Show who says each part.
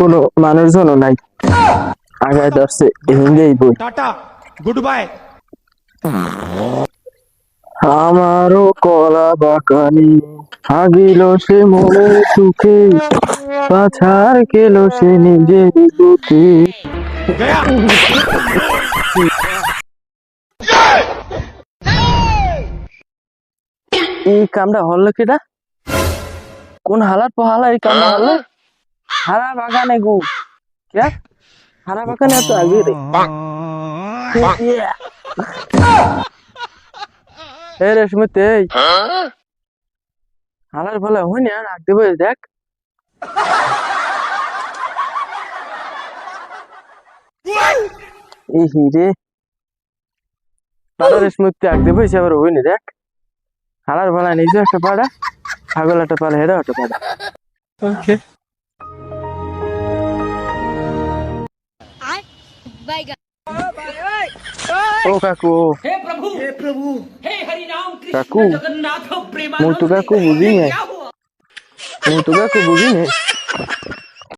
Speaker 1: কোনো মানুষজন নাই। আগায় দর্শে হিন্দি বই।
Speaker 2: টাটা গুড বাই
Speaker 1: আমারও কলা বাকানি হাগিল সে মনে সুখে পাছার গেল সে নিজে বুকে এই কামটা হল কেটা? কোন হালার পহালা এই কামটা হল? হারা বাগানে গু। কে? হারা বাগানে তো আগে রে। এ রেশমিতে এই। হালার ফলে আর দেখ। দেখ। নিজে পাড়া, ছাগল একটা পাড়া হেরা একটা পাড়া। ওকে ও কাকু।
Speaker 3: হে প্রভু। হে প্রভু। হে হরি নাম কৃষ্ণ
Speaker 1: জগন্নাথ
Speaker 3: প্রেমানন্দ।
Speaker 1: মু তো কাকু বুঝি
Speaker 3: না
Speaker 1: মু তো কাকু বুঝি না